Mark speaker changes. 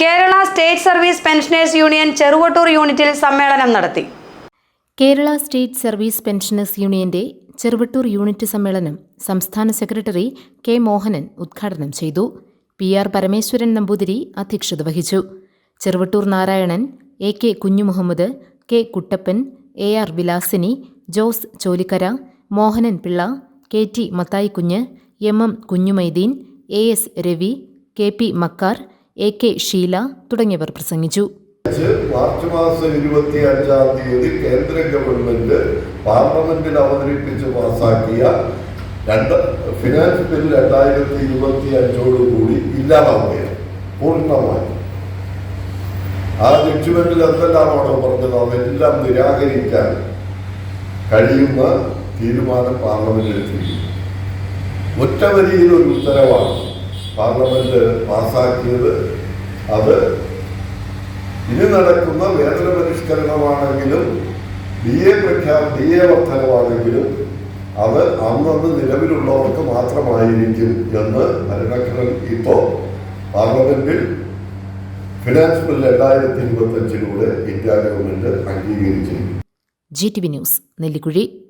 Speaker 1: Kerala state service pensioners union Cheruvattoor യൂണിറ്റിൽ സമ്മേളനം നടത്തി.
Speaker 2: കേരള സ്റ്റേറ്റ് സർവീസ് പെൻഷനേഴ്സ് യൂണിയന്റെ ചെറുവട്ടൂർ യൂണിറ്റ് സമ്മേളനം സംസ്ഥാന സെക്രട്ടറി കെ മോഹനൻ ഉദ്ഘാടനം ചെയ്തു. പി ആർ പരമേശ്വരൻ നമ്പൂതിരി അധ്യക്ഷത വഹിച്ചു. Cheruvattoor Narayanan A K Kunjumuhammed K Kuttappan A R Vilasini Jose Cholikkara Mohanan Pillai K T Mathaikunju M M Kunjumaideen A S Ravi K P Makkar A K Sheela തുടങ്ങിയവർ പ്രസംഗിച്ചു.
Speaker 3: March മാസം ഇരുപത്തി അഞ്ചാം തീയതി കേന്ദ്ര government പാർലമെന്റിൽ അവതരിപ്പിച്ച് പാസാക്കിയ രണ്ട് ഫിനാൻസ് ബിൽ രണ്ടായിരത്തി ഇരുപത്തി അഞ്ചോടുകൂടി ഇല്ലാതാവുകയാണ് പൂർണമായി. ആ ജഡ്ജ്മെന്റിൽ എന്തെല്ലാമാണോ പറഞ്ഞത്? അതെല്ലാം നിരാകരിക്കാൻ കഴിയുന്ന തീരുമാനം പാർലമെന്റിൽ ഒറ്റ വരിയിൽ ഒരു ഉത്തരവാണ്. പാർലമെന്റ് പാസാക്കിയത് അത് ഇനി നടക്കുന്ന വേതന പരിഷ്കരണമാണെങ്കിലും ഡി എ പ്രഖ്യാപ ഡി എ വർധനമാണെങ്കിലും അത് അന്നന്ന് നിലവിലുള്ളവർക്ക് മാത്രമായിരിക്കും എന്ന് ഭരണഘടന ഇപ്പോൾ പാർലമെന്റിൽ ഫിനാൻസ് ബിൽ രണ്ടായിരത്തി ഇരുപത്തി അഞ്ചിലൂടെ India government അംഗീകരിച്ചിരിക്കുന്നു.
Speaker 2: G T V news Nellikuzhi.